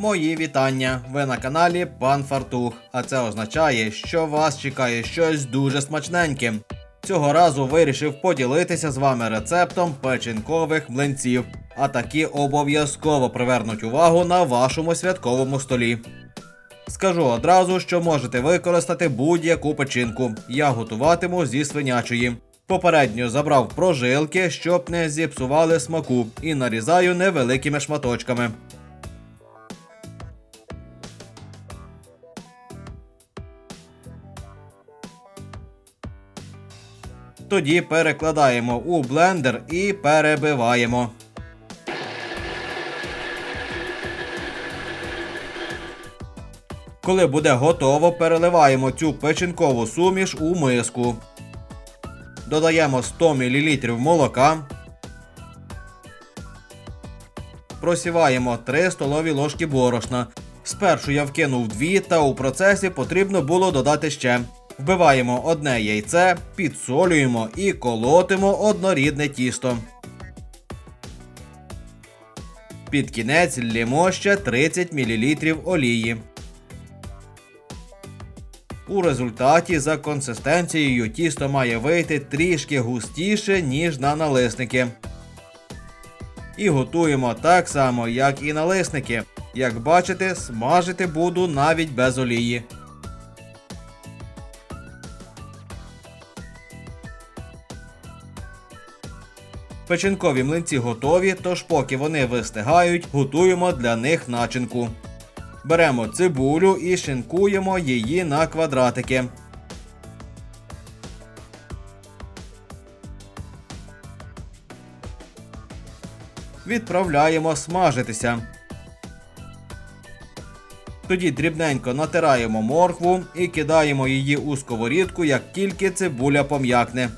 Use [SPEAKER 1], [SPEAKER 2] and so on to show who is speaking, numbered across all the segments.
[SPEAKER 1] Мої вітання! Ви на каналі Пан Фартух. А це означає, що вас чекає щось дуже смачненьке. Цього разу вирішив поділитися з вами рецептом печінкових млинців, а такі обов'язково привернуть увагу на вашому святковому столі. Скажу одразу, що можете використати будь-яку печінку. Я готуватиму зі свинячої. Попередньо забрав прожилки, щоб не зіпсували смаку, і нарізаю невеликими шматочками. Тоді перекладаємо у блендер і перебиваємо. Коли буде готово, переливаємо цю печінкову суміш у миску. Додаємо 100 мл молока. Просіваємо 3 столові ложки борошна. Спершу я вкинув 2, та у процесі потрібно було додати ще. Вбиваємо одне яйце, підсолюємо і колотимо однорідне тісто. Під кінець лємо ще 30 мл олії. У результаті за консистенцією тісто має вийти трішки густіше, ніж на налисники. І готуємо так само, як і налисники. Як бачите, смажити буду навіть без олії. Печінкові млинці готові, тож поки вони вистигають, готуємо для них начинку. Беремо цибулю і шинкуємо її на квадратики. Відправляємо смажитися. Тоді дрібненько натираємо моркву і кидаємо її у сковорідку, як тільки цибуля пом'якне.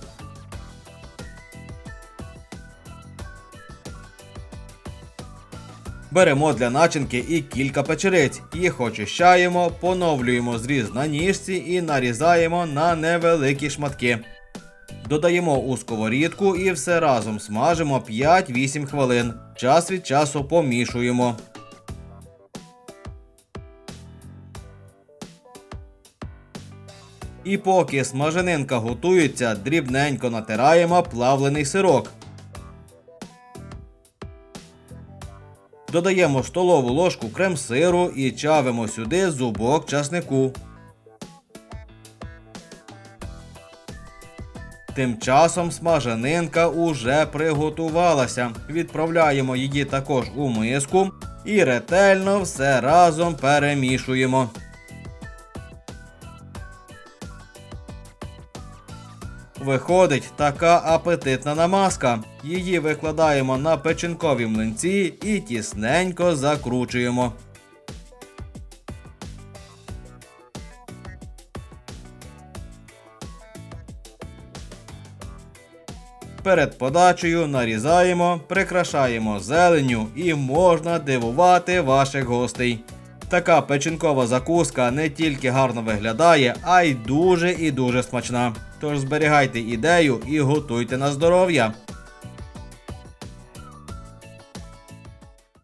[SPEAKER 1] Беремо для начинки і кілька печериць. Їх очищаємо, поновлюємо зріз на ніжці і нарізаємо на невеликі шматки. Додаємо у сковорідку і все разом смажимо 5-8 хвилин. Час від часу помішуємо. І поки смаженинка готується, дрібненько натираємо плавлений сирок. Додаємо столову ложку крем-сиру і чавимо сюди зубок часнику. Тим часом смаженинка уже приготувалася. Відправляємо її також у миску і ретельно все разом перемішуємо. Виходить така апетитна намазка. Її викладаємо на печінкові млинці і тісненько закручуємо. Перед подачею нарізаємо, прикрашаємо зеленню і можна дивувати ваших гостей. Така печінкова закуска не тільки гарно виглядає, а й дуже і дуже смачна. Тож зберігайте ідею і готуйте на здоров'я.